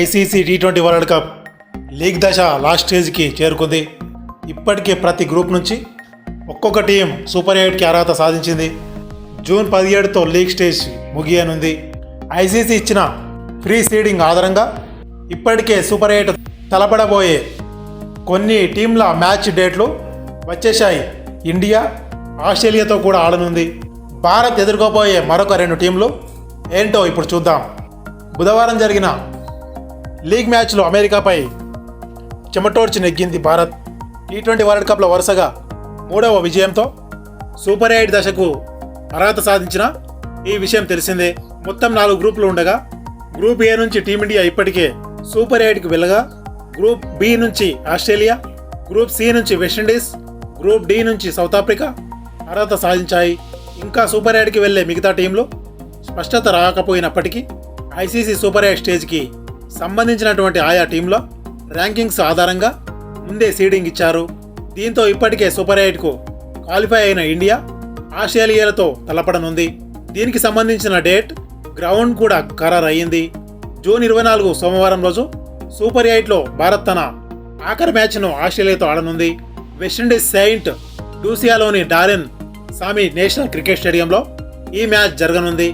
ICC T twenty world cup league దశ last స్టేజ్కి చేరుకుంది. ఇప్పటికే ప్రతి గ్రూప్ నుంచి ఒక్కొక్క టీం సూపర్ ఎయిట్కి అర్హత సాధించింది. జూన్ పదిహేడుతో లీగ్ స్టేజ్ ముగియనుంది. ఐసీసీ ఇచ్చిన ఫ్రీ సీడింగ్ ఆధారంగా ఇప్పటికే సూపర్ ఎయిట్ తలపడబోయే కొన్ని టీంల మ్యాచ్ డేట్లు వచ్చేశాయి. ఇండియా ఆస్ట్రేలియాతో కూడా ఆడనుంది. భారత్ ఎదుర్కోబోయే మరొక రెండు టీంలు ఏంటో ఇప్పుడు చూద్దాం. బుధవారం జరిగిన లీగ్ మ్యాచ్లో అమెరికాపై చెమటోడ్చి నెగ్గింది భారత్. టీ ట్వంటీ వరల్డ్ కప్లో వరుసగా మూడవ విజయంతో సూపర్ ఎయిట్ దశకు అర్హత సాధించిన ఈ విషయం తెలిసిందే. మొత్తం నాలుగు గ్రూపులు ఉండగా గ్రూప్ ఏ నుంచి టీమిండియా ఇప్పటికే సూపర్ ఎయిట్కి వెళ్ళగా గ్రూప్ బి నుంచి ఆస్ట్రేలియా గ్రూప్ సి నుంచి వెస్టిండీస్ గ్రూప్ డి నుంచి సౌత్ ఆఫ్రికా అర్హత సాధించాయి. ఇంకా సూపర్ ఎయిట్కి వెళ్ళే మిగతా టీంలు స్పష్టత రాకపోయినప్పటికీ ఐసీసీ సూపర్ ఎయిట్ స్టేజ్కి సంబంధించినటువంటి ఆయా టీంలో ర్యాంకింగ్స్ ఆధారంగా ముందే సీడింగ్ ఇచ్చారు. దీంతో ఇప్పటికే సూపర్ ఎయిట్కు క్వాలిఫై అయిన ఇండియా ఆస్ట్రేలియాలతో తలపడనుంది. దీనికి సంబంధించిన డేట్ గ్రౌండ్ కూడా ఖరారు అయ్యింది జూన్ ఇరవై నాలుగు సోమవారం రోజు సూపర్ ఎయిట్లో భారత్ తన ఆఖరి మ్యాచ్ను ఆస్ట్రేలియాతో ఆడనుంది. వెస్టిండీస్ సెయింట్ లూసియాలోని డారెన్ సామి నేషనల్ క్రికెట్ స్టేడియంలో ఈ మ్యాచ్ జరగనుంది.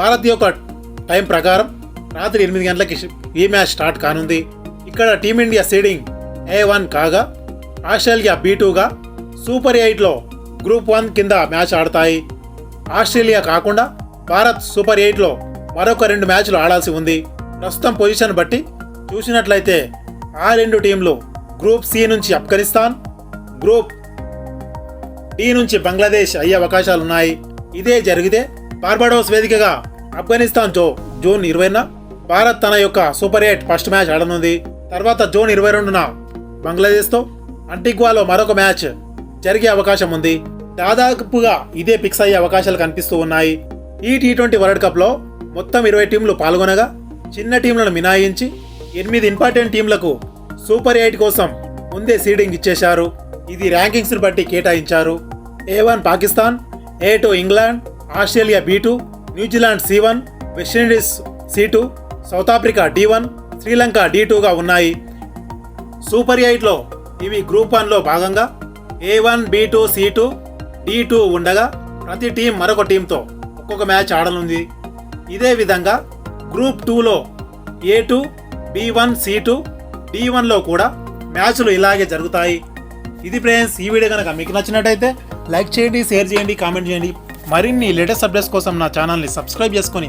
భారత్ యొక్క టైం ప్రకారం రాత్రి ఎనిమిది గంటలకి ఈ మ్యాచ్ స్టార్ట్ కానుంది. ఇక్కడ Team India seeding A one కాగా ఆస్ట్రేలియా బీ టూగా సూపర్ ఎయిట్లో గ్రూప్ వన్ కింద మ్యాచ్ ఆడతాయి. ఆస్ట్రేలియా కాకుండా భారత్ సూపర్ ఎయిట్లో మరొక రెండు మ్యాచ్లు ఆడాల్సి ఉంది. ప్రస్తుతం పొజిషన్ బట్టి చూసినట్లయితే ఆ రెండు టీంలు గ్రూప్ సి నుంచి ఆఫ్ఘనిస్తాన్ గ్రూప్ డి నుంచి బంగ్లాదేశ్ అయ్యే అవకాశాలున్నాయి. ఇదే జరిగితే బార్బడోస్ వేదికగా ఆఫ్ఘనిస్తాన్ జో జూన్ ఇరవైన భారత్ తన యొక్క సూపర్ ఎయిట్ ఫస్ట్ మ్యాచ్ ఆడనుంది. తర్వాత జూన్ ఇరవై రెండున బంగ్లాదేశ్తో అంటిగ్వాలో మరొక మ్యాచ్ జరిగే అవకాశం ఉంది. దాదాపుగా ఇదే ఫిక్స్ అయ్యే అవకాశాలు కనిపిస్తూ ఉన్నాయి. ఈ టీ ట్వంటీ వరల్డ్ కప్లో మొత్తం ఇరవై టీంలు పాల్గొనగా చిన్న టీంలను మినాయించి ఎనిమిది ఇంపార్టెంట్ టీంలకు సూపర్ ఎయిట్ కోసం ముందే సీడింగ్ ఇచ్చేశారు. ఇది ర్యాంకింగ్స్ని బట్టి కేటాయించారు. A one Pakistan A two England Australia B two New Zealand C one West Indies C two South Africa D one Sri Lanka D టూగా ఉన్నాయి. సూపర్ ఎయిట్లో ఇవి గ్రూప్ వన్లో భాగంగా A one B two C two D two ఉండగా ప్రతి team మరొక టీంతో ఒక్కొక్క మ్యాచ్ ఆడనుంది. ఇదే విధంగా గ్రూప్ టూలో A two B one C two D వన్లో కూడా మ్యాచ్లు ఇలాగే జరుగుతాయి. ఇది ఫ్రెండ్స్ ఈ వీడియో కనుక మీకు నచ్చినట్టయితే లైక్ చేయండి షేర్ చేయండి కామెంట్ చేయండి. మరిన్ని లేటెస్ట్ అప్డేట్స్ కోసం నా ఛానల్ని సబ్స్క్రైబ్ చేసుకొని